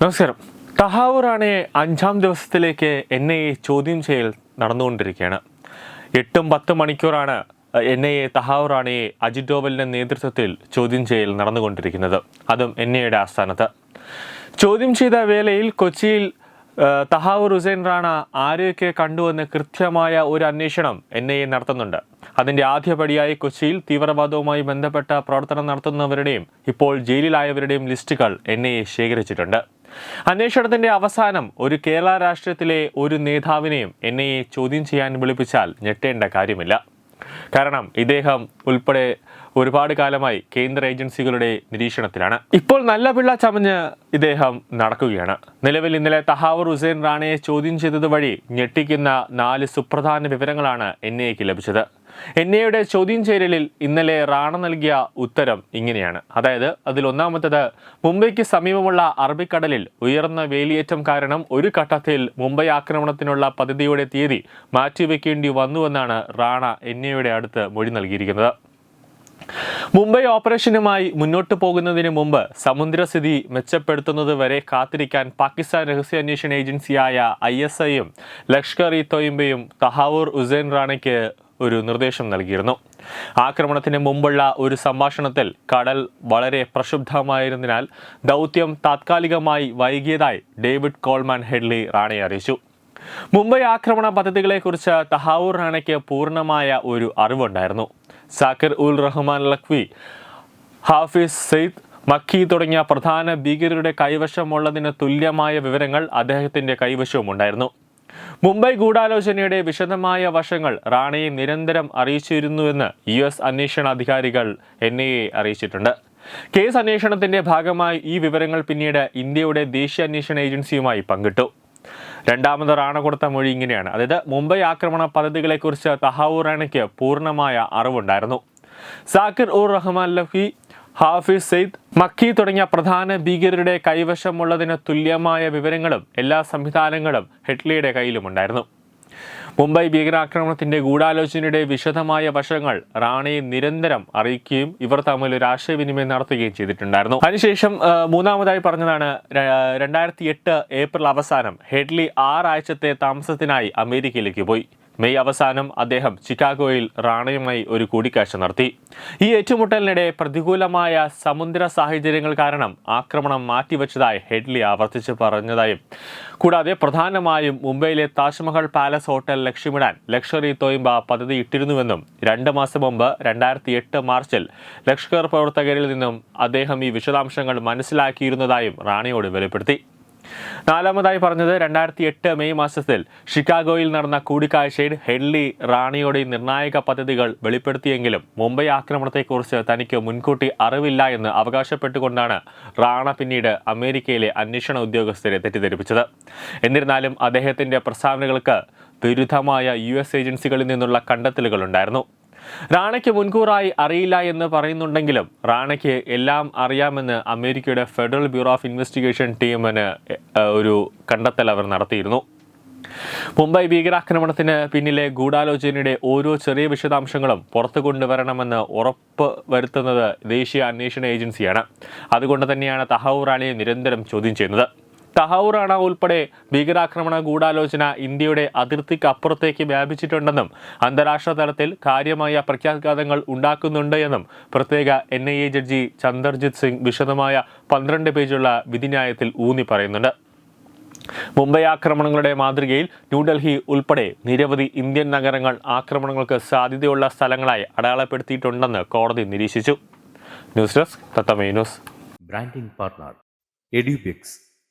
നമസ്കാരം. തഹാവൂർ റാണയെ അഞ്ചാം ദിവസത്തിലേക്ക് എൻ ഐ എ ചോദ്യം ചെയ്യൽ നടന്നുകൊണ്ടിരിക്കുകയാണ്. എട്ടും പത്തും മണിക്കൂറാണ് എൻ ഐ എ തഹാവൂർ റാണയെ അജിത് ഡോവലിന്റെ നേതൃത്വത്തിൽ ചോദ്യം ചെയ്യൽ നടന്നുകൊണ്ടിരിക്കുന്നത്. അതും എൻ ഐ എയുടെ ആസ്ഥാനത്ത്. ചോദ്യം ചെയ്ത വേളയിൽ കൊച്ചിയിൽ തഹാവൂർ ഹുസൈൻ റാണ ആരെയൊക്കെ കണ്ടുവെന്ന് കൃത്യമായ ഒരു അന്വേഷണം എൻ ഐ എ നടത്തുന്നുണ്ട്. അതിന്റെ ആദ്യപടിയായി കൊച്ചിയിൽ തീവ്രവാദവുമായി ബന്ധപ്പെട്ട പ്രവർത്തനം നടത്തുന്നവരുടെയും ഇപ്പോൾ ജയിലിലായവരുടെയും ലിസ്റ്റുകൾ എൻ ഐ എ ശേഖരിച്ചിട്ടുണ്ട്. അന്വേഷണത്തിന്റെ അവസാനം ഒരു കേരള രാഷ്ട്രീയത്തിലെ ഒരു നേതാവിനെയും എൻ ഐ എ ചോദ്യം ചെയ്യാൻ വിളിപ്പിച്ചാൽ ഞെട്ടേണ്ട കാര്യമില്ല. കാരണം ഇദ്ദേഹം ഉൾപ്പെടെ ഒരുപാട് കാലമായി കേന്ദ്ര ഏജൻസികളുടെ നിരീക്ഷണത്തിലാണ്. ഇപ്പോൾ നല്ല പിള്ള ചമഞ്ഞ് ഇദ്ദേഹം നടക്കുകയാണ്. നിലവിൽ ഇന്നലെ തഹാവൂർ ഹുസൈൻ റാണയെ ചോദ്യം ചെയ്തത് വഴി ഞെട്ടിക്കുന്ന നാല് സുപ്രധാന വിവരങ്ങളാണ് എൻ ഐക്ക് ലഭിച്ചത്. എൻ ഐയുടെ ചോദ്യം ചെയ്യലിൽ ഇന്നലെ റാണ നൽകിയ ഉത്തരം ഇങ്ങനെയാണ്. അതായത് അതിൽ ഒന്നാമത്തത് മുംബൈക്ക് സമീപമുള്ള അറബിക്കടലിൽ ഉയർന്ന വേലിയേറ്റം കാരണം ഒരു ഘട്ടത്തിൽ മുംബൈ ആക്രമണത്തിനുള്ള പദ്ധതിയുടെ തീയതി മാറ്റിവെക്കേണ്ടി വന്നുവെന്നാണ് റാണ എൻ ഐയുടെ അടുത്ത് മൊഴി നൽകിയിരിക്കുന്നത്. മുംബൈ ഓപ്പറേഷനുമായി മുന്നോട്ട് പോകുന്നതിന് മുമ്പ് സമുദ്രസ്ഥിതി മെച്ചപ്പെടുത്തുന്നത് വരെ കാത്തിരിക്കാൻ പാകിസ്ഥാൻ രഹസ്യാന്വേഷണ ഏജൻസിയായ ഐ എസ് ഐയും ലഷ്കർ ഇ തൊയ്ബയും തഹാവൂർ ഉസൈൻ റാണയ്ക്ക് ഒരു നിർദ്ദേശം നൽകിയിരുന്നു. ആക്രമണത്തിന് മുമ്പുള്ള ഒരു സംഭാഷണത്തിൽ കടൽ വളരെ പ്രക്ഷുബ്ധമായിരുന്നതിനാൽ ദൗത്യം താത്കാലികമായി വൈകിയതായി ഡേവിഡ് കോൾമാൻ ഹെഡ്ലി റാണയെ അറിയിച്ചു. മുംബൈ ആക്രമണ പദ്ധതികളെക്കുറിച്ച് തഹാവൂർ റാണയ്ക്ക് പൂർണമായ ഒരു അറിവുണ്ടായിരുന്നു. സാക്കിർ ഉൽ റഹ്മാൻ ലഖ്വി ഹാഫിസ് സെയ്ദ് മക്കി തുടങ്ങിയ പ്രധാന ഭീകരരുടെ കൈവശമുള്ളതിന് തുല്യമായ വിവരങ്ങൾ അദ്ദേഹത്തിന്റെ കൈവശവുമുണ്ടായിരുന്നു. മുംബൈ ഗൂഢാലോചനയുടെ വിശദമായ വശങ്ങൾ റാണയെ നിരന്തരം അറിയിച്ചിരുന്നുവെന്ന് യു എസ് അന്വേഷണ അധികാരികൾ എൻ ഐ എ അറിയിച്ചിട്ടുണ്ട്. കേസ് അന്വേഷണത്തിന്റെ ഭാഗമായി ഈ വിവരങ്ങൾ പിന്നീട് ഇന്ത്യയുടെ ദേശീയ അന്വേഷണ ഏജൻസിയുമായി പങ്കിട്ടു. രണ്ടാമത് റാണ കൊടുത്ത മൊഴി ഇങ്ങനെയാണ്. അതായത് മുംബൈ ആക്രമണ പദ്ധതികളെക്കുറിച്ച് തഹാവൂർ റാണയ്ക്ക് പൂർണമായ അറിവുണ്ടായിരുന്നു. സാക്കിർ ഉർ റഹ്മാൻ ലഫി ഹാഫിസ് സെയ്ദ് മക്കി തുടങ്ങിയ പ്രധാന ഭീകരരുടെ കൈവശമുള്ളതിന് തുല്യമായ വിവരങ്ങളും എല്ലാ സംവിധാനങ്ങളും ഹെഡ്ലിയുടെ കയ്യിലുമുണ്ടായിരുന്നു. മുംബൈ ഭീകരാക്രമണത്തിന്റെ ഗൂഢാലോചനയുടെ വിശദമായ വശങ്ങൾ റാണയെ നിരന്തരം അറിയിക്കുകയും ഇവർ തമ്മിൽ ഒരു ആശയവിനിമയം നടത്തുകയും ചെയ്തിട്ടുണ്ടായിരുന്നു. അതിനുശേഷം മൂന്നാമതായി പറഞ്ഞതാണ് രണ്ടായിരത്തി എട്ട് ഏപ്രിൽ അവസാനം ഹെഡ്ലി ആറാഴ്ചത്തെ താമസത്തിനായി അമേരിക്കയിലേക്ക് പോയി. മെയ് അവസാനം അദ്ദേഹം ചിക്കാഗോയിൽ റാണയുമായി ഒരു കൂടിക്കാഴ്ച നടത്തി. ഈ ഏറ്റുമുട്ടലിനിടെ പ്രതികൂലമായ സമുദ്ര സാഹചര്യങ്ങൾ കാരണം ആക്രമണം മാറ്റിവെച്ചതായി ഹെഡ്ലി ആവർത്തിച്ച് പറഞ്ഞതായും കൂടാതെ പ്രധാനമായും മുംബൈയിലെ താജ്മഹൽ പാലസ് ഹോട്ടൽ ലക്ഷ്യമിടാൻ ലക്ഷറി തോയിമ്പ പദ്ധതി ഇട്ടിരുന്നുവെന്നും രണ്ട് മാസം മുമ്പ് രണ്ടായിരത്തി എട്ട് മാർച്ചിൽ ലഷ്കർ പ്രവർത്തകരിൽ നിന്നും അദ്ദേഹം ഈ വിശദാംശങ്ങൾ മനസ്സിലാക്കിയിരുന്നതായും റാണിയോട് വെളിപ്പെടുത്തി. നാലാമതായി പറഞ്ഞത് രണ്ടായിരത്തി എട്ട് മെയ് മാസത്തിൽ ഷിക്കാഗോയിൽ നടന്ന കൂടിക്കാഴ്ചയിൽ ഹെഡ്ലി റാണിയുടെ നിർണായക പദ്ധതികൾ വെളിപ്പെടുത്തിയെങ്കിലും മുംബൈ ആക്രമണത്തെക്കുറിച്ച് തനിക്ക് മുൻകൂട്ടി അറിവില്ല എന്ന് അവകാശപ്പെട്ടുകൊണ്ടാണ് റാണ പിന്നീട് അമേരിക്കയിലെ അന്വേഷണ ഉദ്യോഗസ്ഥരെ തെറ്റിദ്ധരിപ്പിച്ചത്. എന്നിരുന്നാലും അദ്ദേഹത്തിന്റെ പ്രസ്താവനകൾക്ക് വിരുദ്ധമായ യു എസ് ഏജൻസികളിൽ നിന്നുള്ള കണ്ടെത്തലുകളുണ്ടായിരുന്നു റാണയ്ക്ക് മുൻകൂറായി അറിയില്ല എന്ന് പറയുന്നുണ്ടെങ്കിലും റാണയ്ക്ക് എല്ലാം അറിയാമെന്ന് അമേരിക്കയുടെ ഫെഡറൽ ബ്യൂറോ ഓഫ് ഇൻവെസ്റ്റിഗേഷൻ ടീമിന് ഒരു കണ്ടെത്തൽ അവർ നടത്തിയിരുന്നു. മുംബൈ ഭീകരാക്രമണത്തിന് പിന്നിലെ ഗൂഢാലോചനയുടെ ഓരോ ചെറിയ വിശദാംശങ്ങളും പുറത്തു കൊണ്ടുവരണമെന്ന് ഉറപ്പ് വരുത്തുന്നത് ദേശീയ അന്വേഷണ ഏജൻസിയാണ്. അതുകൊണ്ട് തന്നെയാണ് റാണിയെ നിരന്തരം ചോദ്യം ചെയ്യുന്നത്. തഹൌർ റാണ ഉൾപ്പെടെ ഭീകരാക്രമണ ഗൂഢാലോചന ഇന്ത്യയുടെ അതിർത്തിക്ക് അപ്പുറത്തേക്ക് വ്യാപിച്ചിട്ടുണ്ടെന്നും അന്താരാഷ്ട്ര തലത്തിൽ കാര്യമായ പ്രത്യാഘാതങ്ങൾ ഉണ്ടാക്കുന്നുണ്ട് എന്നും പ്രത്യേക N I A judge Chanderjit Singh വിശദമായ പന്ത്രണ്ട് പേജുള്ള വിധിന്യായത്തിൽ ഊന്നി പറയുന്നുണ്ട്. മുംബൈ ആക്രമണങ്ങളുടെ മാതൃകയിൽ ന്യൂഡൽഹി ഉൾപ്പെടെ നിരവധി ഇന്ത്യൻ നഗരങ്ങൾ ആക്രമണങ്ങൾക്ക് സാധ്യതയുള്ള സ്ഥലങ്ങളായി അടയാളപ്പെടുത്തിയിട്ടുണ്ടെന്ന് കോടതി നിരീക്ഷിച്ചു. News desk Thathamme news. Branding partner Edubix.